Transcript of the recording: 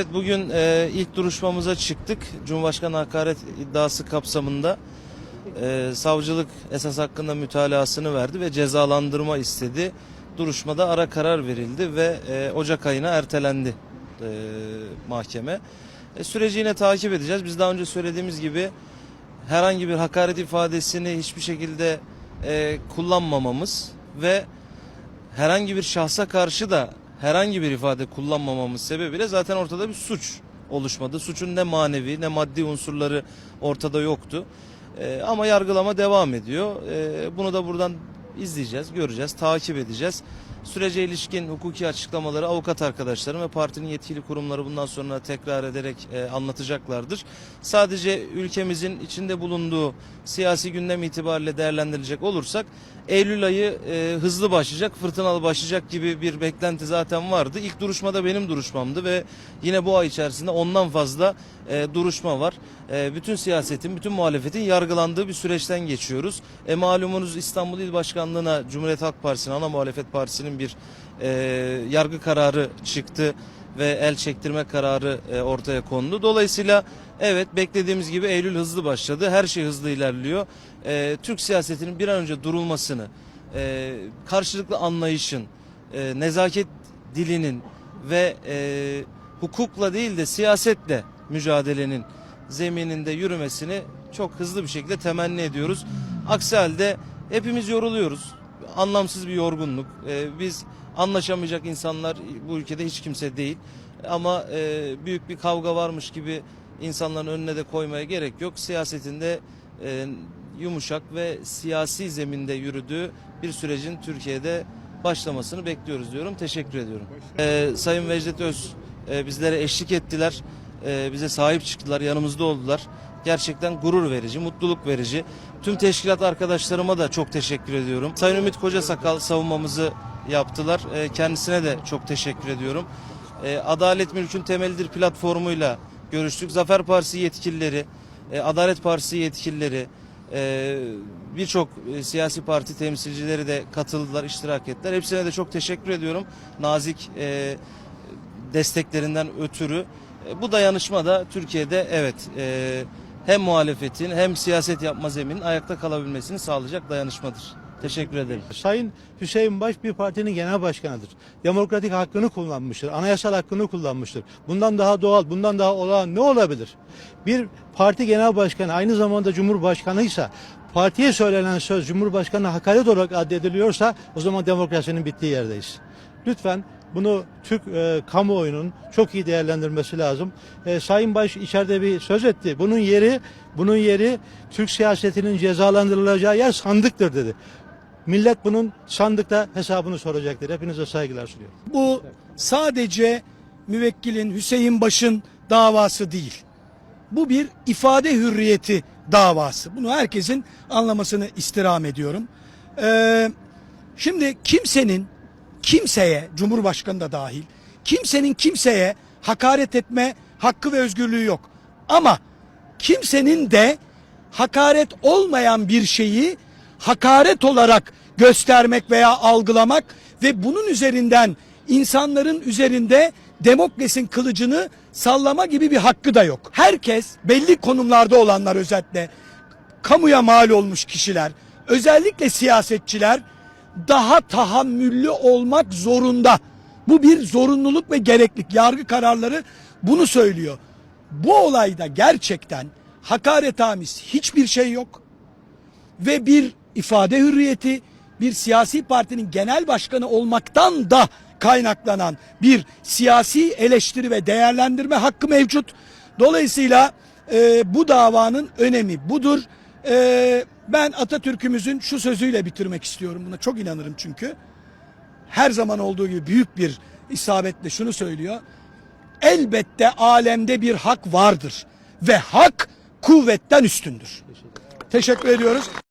Evet, Bugün e, ilk duruşmamıza çıktık. Cumhurbaşkanı hakaret iddiası kapsamında e, savcılık esas hakkında mütalasını verdi ve cezalandırma istedi. Duruşmada ara karar verildi ve e, Ocak ayına ertelendi e, mahkeme. E, süreci yine takip edeceğiz. Biz daha önce söylediğimiz gibi herhangi bir hakaret ifadesini hiçbir şekilde e, kullanmamamız ve herhangi bir şahsa karşı da herhangi bir ifade kullanmamamız sebebiyle zaten ortada bir suç oluşmadı. Suçun ne manevi ne maddi unsurları ortada yoktu. Ee, ama yargılama devam ediyor. Ee, bunu da buradan izleyeceğiz, göreceğiz, takip edeceğiz. Sürece ilişkin hukuki açıklamaları avukat arkadaşlarım ve partinin yetkili kurumları bundan sonra tekrar ederek e, anlatacaklardır. Sadece ülkemizin içinde bulunduğu siyasi gündem itibariyle değerlendirilecek olursak Eylül ayı e, hızlı başlayacak, fırtınalı başlayacak gibi bir beklenti zaten vardı. İlk duruşmada benim duruşmamdı ve yine bu ay içerisinde ondan fazla e, duruşma var. Bütün siyasetin, bütün muhalefetin yargılandığı bir süreçten geçiyoruz. E, malumunuz İstanbul İl Başkanlığı'na Cumhuriyet Halk Partisi'nin, ana muhalefet partisinin bir e, yargı kararı çıktı ve el çektirme kararı e, ortaya kondu. Dolayısıyla evet beklediğimiz gibi Eylül hızlı başladı. Her şey hızlı ilerliyor. E, Türk siyasetinin bir an önce durulmasını, e, karşılıklı anlayışın, e, nezaket dilinin ve e, hukukla değil de siyasetle mücadelenin zemininde yürümesini çok hızlı bir şekilde temenni ediyoruz. Aksi halde hepimiz yoruluyoruz. Anlamsız bir yorgunluk. E, biz anlaşamayacak insanlar bu ülkede hiç kimse değil. Ama e, büyük bir kavga varmış gibi insanların önüne de koymaya gerek yok. Siyasetinde e, yumuşak ve siyasi zeminde yürüdüğü bir sürecin Türkiye'de başlamasını bekliyoruz diyorum. Teşekkür ediyorum. E, Sayın Vecdet Öz e, bizlere eşlik ettiler. E, bize sahip çıktılar, yanımızda oldular. Gerçekten gurur verici, mutluluk verici. Tüm teşkilat arkadaşlarıma da çok teşekkür ediyorum. Sayın Ümit Kocasakal savunmamızı yaptılar. E, kendisine de çok teşekkür ediyorum. E, Adalet Mülkün Temelidir platformuyla görüştük. Zafer Partisi yetkilileri, e, Adalet Partisi yetkilileri, birçok siyasi parti temsilcileri de katıldılar, iştirak ettiler. Hepsine de çok teşekkür ediyorum. Nazik desteklerinden ötürü. E, bu dayanışma da Türkiye'de evet e, hem muhalefetin hem siyaset yapma zeminin ayakta kalabilmesini sağlayacak dayanışmadır. Teşekkür ederim. Sayın Hüseyin Baş bir partinin genel başkanıdır. Demokratik hakkını kullanmıştır. Anayasal hakkını kullanmıştır. Bundan daha doğal, bundan daha olağan ne olabilir? Bir parti genel başkanı aynı zamanda cumhurbaşkanıysa partiye söylenen söz Cumhurbaşkanı hakaret olarak addediliyorsa o zaman demokrasinin bittiği yerdeyiz. Lütfen bunu Türk e, kamuoyunun çok iyi değerlendirmesi lazım. E, Sayın Baş içeride bir söz etti. Bunun yeri bunun yeri Türk siyasetinin cezalandırılacağı yer sandıktır dedi. Millet bunun sandıkta hesabını soracaktır. Hepinize saygılar sunuyorum. Bu sadece müvekkilin Hüseyin Baş'ın davası değil. Bu bir ifade hürriyeti davası. Bunu herkesin anlamasını istirham ediyorum. Ee, şimdi kimsenin kimseye, Cumhurbaşkanı da dahil, kimsenin kimseye hakaret etme hakkı ve özgürlüğü yok. Ama kimsenin de hakaret olmayan bir şeyi hakaret olarak göstermek veya algılamak ve bunun üzerinden insanların üzerinde demokrasinin kılıcını sallama gibi bir hakkı da yok. Herkes belli konumlarda olanlar özetle kamuya mal olmuş kişiler, özellikle siyasetçiler daha tahammüllü olmak zorunda. Bu bir zorunluluk ve gereklilik. Yargı kararları bunu söylüyor. Bu olayda gerçekten hakaretamiz hiçbir şey yok ve bir ifade hürriyeti bir siyasi partinin genel başkanı olmaktan da kaynaklanan bir siyasi eleştiri ve değerlendirme hakkı mevcut. Dolayısıyla e, bu davanın önemi budur. E, ben Atatürk'ümüzün şu sözüyle bitirmek istiyorum. Buna çok inanırım çünkü. Her zaman olduğu gibi büyük bir isabetle şunu söylüyor. Elbette alemde bir hak vardır ve hak kuvvetten üstündür. Teşekkür ediyoruz.